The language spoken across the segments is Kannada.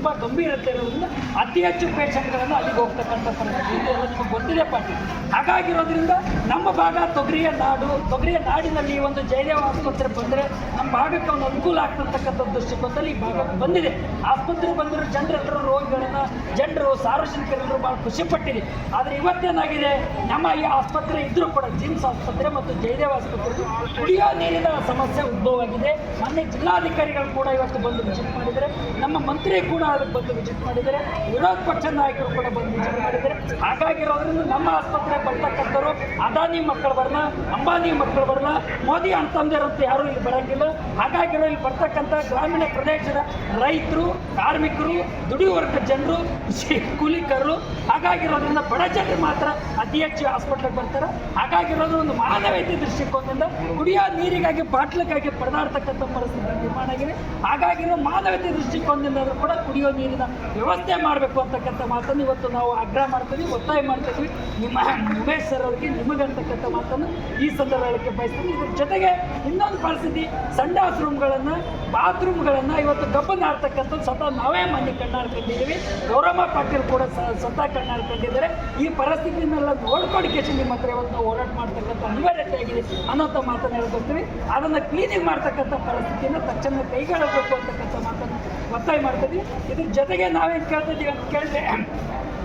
ತುಂಬ ಗಂಭೀರತೆ ಇರೋದ್ರಿಂದ ಅತಿ ಹೆಚ್ಚು ಪೇಷಂಟ್ಗಳನ್ನು ಅಲ್ಲಿಗೆ ಹೋಗ್ತಕ್ಕಂಥ ಪರಿಸ್ಥಿತಿ ಇದು ನಿಮಗೆ ಗೊತ್ತಿದೆ ಪಾಟಿ ಹಾಗಾಗಿರೋದ್ರಿಂದ ನಮ್ಮ ಭಾಗ ತೊಗರಿಯ ನಾಡು, ತೊಗರಿಯ ನಾಡಿನಲ್ಲಿ ಈ ಒಂದು ಜಯದೇವ ಆಸ್ಪತ್ರೆ ಬಂದರೆ ನಮ್ಮ ಭಾಗಕ್ಕೆ ಒಂದು ಅನುಕೂಲ ಆಗ್ತಕ್ಕಂಥ ದೃಷ್ಟಿಕೋನದಲ್ಲಿ ಈ ಭಾಗಕ್ಕೆ ಬಂದಿದೆ. ಆಸ್ಪತ್ರೆ ಬಂದಿರೋ ಜನರೆಲ್ಲರೂ ರೋಗಿಗಳನ್ನು, ಜನರು ಸಾರ್ವಜನಿಕರೆಲ್ಲರೂ ಭಾಳ ಖುಷಿಪಟ್ಟಿದೆ ಆದರೆ ಇವತ್ತೇನಾಗಿದೆ? ನಮ್ಮ ಈ ಆಸ್ಪತ್ರೆ ಇದ್ದರೂ ಕೂಡ ಜಿಮ್ಸ್ ಆಸ್ಪತ್ರೆ ಮತ್ತು ಜಯದೇವ ಆಸ್ಪತ್ರೆ ಕುಡಿಯೋ ನೀರಿನ ಸಮಸ್ಯೆ ಉದ್ಭವವಾಗಿದೆ. ಮೊನ್ನೆ ಜಿಲ್ಲಾಧಿಕಾರಿಗಳು ಕೂಡ ಇವತ್ತು ಬಂದು ವಿಸಿಟ್ ಮಾಡಿದರೆ ನಮ್ಮ ಮಂತ್ರಿ ಕೂಡ ಅದಕ್ಕೆ ಬಂದು ವಿಸಿಟ್ ಮಾಡಿದರೆ ವಿರೋಧ ಪಕ್ಷ ನಾಯಕರು ಕೂಡ ಬಂದು ವಿಸಿಟ್ ಮಾಡಿದ್ದಾರೆ. ಹಾಗಾಗಿರೋದ್ರಿಂದ ನಮ್ಮ ಆಸ್ಪತ್ರೆ ಬರ್ತಕ್ಕಂಥವ್ರು ಅದಾನಿ ಮಕ್ಕಳು ಬರಲ್ಲ ಅಂಬಾನಿ ಮಕ್ಕಳು ಬರಲ್ಲ ಮೋದಿ ಅಂತಂದಿರಂತ ಯಾರು ಇಲ್ಲಿ ಬರಂಗಿಲ್ಲ. ಹಾಗಾಗಿರೋ ಇಲ್ಲಿ ಬರ್ತಕ್ಕಂಥ ಗ್ರಾಮೀಣ ಪ್ರದೇಶದ ರೈತರು, ಕಾರ್ಮಿಕರು ದುಡಿಯುವರ್ಗ ಜನರು ಕೂಲಿಕರು ಹಾಗಾಗಿರೋದ್ರಿಂದ ಬಡ ಜನರು ಮಾತ್ರ ಅತಿ ಹೆಚ್ಚು ಹಾಸ್ಪಿಟ್ಲಿಗೆ ಬರ್ತಾರೆ. ಹಾಗಾಗಿರೋದು ಒಂದು ಮಾನವೀಯತೆ ದೃಷ್ಟಿಕೋನದಿಂದ ಕುಡಿಯೋ ನೀರಿಗಾಗಿ, ಬಾಟ್ಲಿಗಾಗಿ ಪಡೆದಾಡ್ತಕ್ಕಂಥ ಪರಿಸ್ಥಿತಿ ನಿರ್ಮಾಣ ಆಗಿದೆ. ಹಾಗಾಗಿರೋ ಮಾನವೀಯತೆ ದೃಷ್ಟಿಕೋನದಿಂದ ಕೂಡ ಕುಡಿಯೋ ನೀರಿನ ವ್ಯವಸ್ಥೆ ಮಾಡಬೇಕು ಅಂತಕ್ಕಂಥ ಮಾತನ್ನು ಇವತ್ತು ನಾವು ಆಗ್ರಹ ಮಾಡ್ತೀವಿ, ಒತ್ತಾಯ ಮಾಡ್ತೀವಿ. ನಿಮ್ಮ ಉಮೇಶ್ ಸರ್ ಅವರಿಗೆ ನಿಮಗಂತಕ್ಕಂಥ ಮಾತನ್ನು ಈ ಸಂದರ್ಭ ಹೇಳಕ್ಕೆ ಬಯಸ್ತೀನಿ. ಇದ್ರ ಜೊತೆಗೆ ಇನ್ನೊಂದು ಪರಿಸ್ಥಿತಿ ಸಂಡಾಸ್ ರೂಮ್ಗಳನ್ನು ಬಾತ್ರೂಮ್ಗಳನ್ನು ಇವತ್ತು ಗಬ್ಬನ್ನು ಆಡ್ತಕ್ಕಂಥದ್ದು ಸ್ವತಃ ನಾವೇ ಮನೆ ಕಣ್ಣಾಡ್ಕೊಂಡಿದ್ದೀವಿ ಗೌರಮ್ಮ ಪಾಟೀಲ್ ಕೂಡ ಸ್ವತಃ ಕಣ್ಣಾಡ್ಕೊಂಡಿದ್ದಾರೆ ಈ ಪರಿಸ್ಥಿತಿನೆಲ್ಲ ನೋಡ್ಕೊಡಿಕೆ ನಿಮ್ಮ ಹತ್ರ ಇವತ್ತು ನಾವು ಹೋರಾಟ ಮಾಡ್ತಕ್ಕಂಥ ಅನಿವಾರ್ಯತೆ ಆಗಿದೆ ಅನ್ನೋಂಥ ಮಾತನ್ನು ಹೇಳ್ಕೊಡ್ತೀವಿ. ಅದನ್ನು ಕ್ಲೀನಿಂಗ್ ಮಾಡ್ತಕ್ಕಂಥ ಪರಿಸ್ಥಿತಿಯನ್ನು ತಕ್ಷಣ ಕೈಗೊಳ್ಳಬೇಕು ಅಂತಕ್ಕಂಥ ಮಾತನ್ನು ಒತ್ತಾಯ ಮಾಡ್ತೀವಿ. ಇದ್ರ ಜೊತೆಗೆ ನಾವೇನು ಕೇಳ್ತಿದ್ದೀವಿ ಅಂತ ಕೇಳಿದ್ರೆ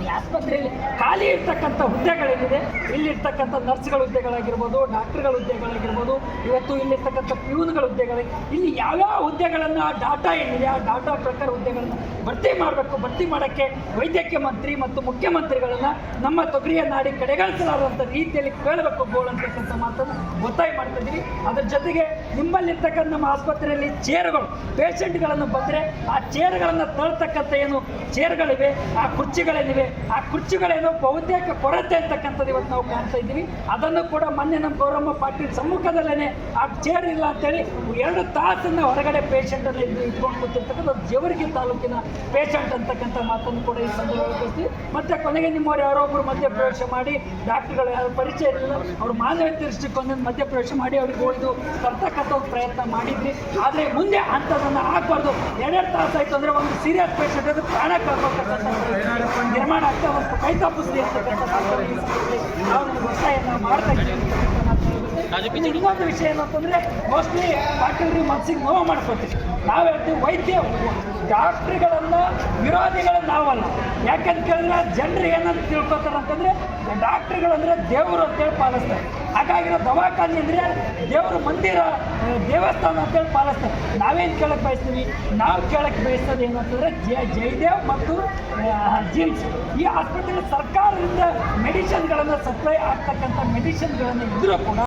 ಈ ಆಸ್ಪತ್ರೆಯಲ್ಲಿ ಖಾಲಿ ಇರ್ತಕ್ಕಂಥ ಹುದ್ದೆಗಳೇನಿದೆ, ಇಲ್ಲಿರ್ತಕ್ಕಂಥ ನರ್ಸ್ಗಳ ಹುದ್ದೆಗಳಾಗಿರ್ಬೋದು, ಡಾಕ್ಟರ್ಗಳ ಹುದ್ದೆಗಳಾಗಿರ್ಬೋದು, ಇವತ್ತು ಇಲ್ಲಿರ್ತಕ್ಕಂಥ ಪ್ಯೂನ್ಗಳ ಹುದ್ದೆಗಳ, ಇಲ್ಲಿ ಯಾವ್ಯಾವ ಹುದ್ದೆಗಳನ್ನು ಆ ಡಾಟಾ ಏನಿದೆ, ಆ ಡಾಟಾ ಪ್ರಕಾರ ಹುದ್ದೆಗಳನ್ನು ಭರ್ತಿ ಮಾಡಬೇಕು, ಭರ್ತಿ ಮಾಡೋಕ್ಕೆ ವೈದ್ಯಕೀಯ ಮಂತ್ರಿ ಮತ್ತು ಮುಖ್ಯಮಂತ್ರಿಗಳನ್ನು ನಮ್ಮ ತೊಗರಿಯ ನಾಡಿ ಕಡೆಗಣಿಸಲಾದಂಥ ರೀತಿಯಲ್ಲಿ ಕೇಳಬೇಕು ಗೋಳು ಅಂತಕ್ಕಂಥ ಮಾತನ್ನು ಒತ್ತಾಯ ಮಾಡ್ತಿದ್ದೀವಿ ಅದರ ಜೊತೆಗೆ ನಿಮ್ಮಲ್ಲಿರ್ತಕ್ಕಂಥ ನಮ್ಮ ಆಸ್ಪತ್ರೆಯಲ್ಲಿ ಚೇರುಗಳು, ಪೇಷಂಟ್ಗಳನ್ನು ಬಂದರೆ ಆ ಚೇರ್ಗಳನ್ನು ತಳ್ತಕ್ಕಂಥ ಏನು ಚೇರ್ಗಳಿವೆ, ಆ ಕುರ್ಚಿಗಳೇನಿವೆ ಆ ಕುರ್ಚಿಗಳೇನು ಬಹುತೇಕ ಕೊರತೆ ಅಂತಕ್ಕಂಥದ್ದು ಇವತ್ತು ನಾವು ಕಾಣ್ತಾ ಇದ್ದೀವಿ. ಅದನ್ನು ಕೂಡ ಮೊನ್ನೆ ನಮ್ಮ ಗೌರಮ್ಮ ಪಾಟೀಲ್ ಸಮ್ಮುಖದಲ್ಲೇ ಆ ಚೇರ್ ಇಲ್ಲ ಅಂತೇಳಿ ಎರಡು ತಾಸನ್ನು ಹೊರಗಡೆ ಪೇಷಂಟನ್ನು ಇದ್ದು ಇಟ್ಕೊಂಡು ಕೂತಿರ್ತಕ್ಕಂಥ ಜೇವರ್ಗಿ ತಾಲೂಕಿನ ಪೇಷಂಟ್ ಅಂತಕ್ಕಂಥ ಮಾತನ್ನು ಕೂಡ ಈ ಸಂದರ್ಭದಲ್ಲಿ ಮತ್ತೆ ಕೊನೆಗೆ ನಿಮ್ಮವ್ರು ಯಾರೋ ಒಬ್ಬರು ಮಧ್ಯಪ್ರವೇಶ ಮಾಡಿ ಡಾಕ್ಟರ್ಗಳು ಯಾರು ಪರಿಚಯ ಇರಲಿಲ್ಲ, ಅವರು ಮಾನವೀಯ ಮಧ್ಯ ಮಧ್ಯಪ್ರವೇಶ ಮಾಡಿ ಅವ್ರಿಗೆ ಹೋಯ್ದು ತರ್ತಕ್ಕಂಥ ಒಂದು ಪ್ರಯತ್ನ ಮಾಡಿದ್ವಿ. ಆದರೆ ಮುಂದೆ ಅಂಥದ್ದನ್ನು ಹಾಕಬಾರ್ದು ಎರಡೆರಡು ತಾಸು ಆಯಿತು ಅಂದರೆ ಒಂದು ಸೀರಿಯಸ್ ಪೇಷಂಟ್ ಅದು ಪ್ರಾಣ ಕಳ್ಕೊಳ್ತಕ್ಕಂಥ ನಿರ್ಮಾಣ ಒಂದು ಕೈ ತಪ್ಪಿಸ್ಲಿ ಅಂತ ಮಾತನ್ನು ಈ ಸಂದರ್ಭದಲ್ಲಿ ನಾವು ಒಂದು ಒತ್ತಾಯವನ್ನು ಮಾಡ್ತಾ ಇದ್ದೀವಿ ಇನ್ನೊಂದು ವಿಷಯ ಏನಂತಂದರೆ ಮೋಸ್ಟ್ಲಿ ಪಾಟೀಲ್ರಿ ಮನ್ಸಿಗೆ ನೋವು ಮಾಡ್ಕೊತೀವಿ. ನಾವು ಹೇಳ್ತೀವಿ ವೈದ್ಯ, ಡಾಕ್ಟ್ರುಗಳನ್ನು ವಿರೋಧಿಗಳನ್ನ ನಾವಲ್ಲ. ಯಾಕಂತ ಕೇಳಿದ್ರೆ ಜನರು ಏನಂತ ತಿಳ್ಕೊತಾರೆ ಅಂತಂದರೆ ಡಾಕ್ಟ್ರುಗಳಂದರೆ ದೇವರು ಅಂತೇಳಿ ಪಾಲಿಸ್ತಾರೆ. ಹಾಗಾಗಿರೋ ದವಾಖಾನೆ ಅಂದರೆ ದೇವರ ಮಂದಿರ ದೇವಸ್ಥಾನ ಅಂತೇಳಿ ಪಾಲಿಸ್ತಾರೆ. ನಾವೇನು ಕೇಳಕ್ಕೆ ಬಯಸ್ತೀವಿ? ನಾವು ಕೇಳಕ್ಕೆ ಬಯಸೋದು ಏನಂತಂದ್ರೆ ಜಯ, ಜಯದೇವ್ ಮತ್ತು ಜಿಮ್ಸ್ ಈ ಆಸ್ಪತ್ರೆ ಸರ್ಕಾರದಿಂದ ಮೆಡಿಷನ್ಗಳನ್ನು ಸಪ್ಲೈ ಆಗ್ತಕ್ಕಂಥ ಮೆಡಿಷನ್ಗಳನ್ನು ಇದ್ರೂ ಕೂಡ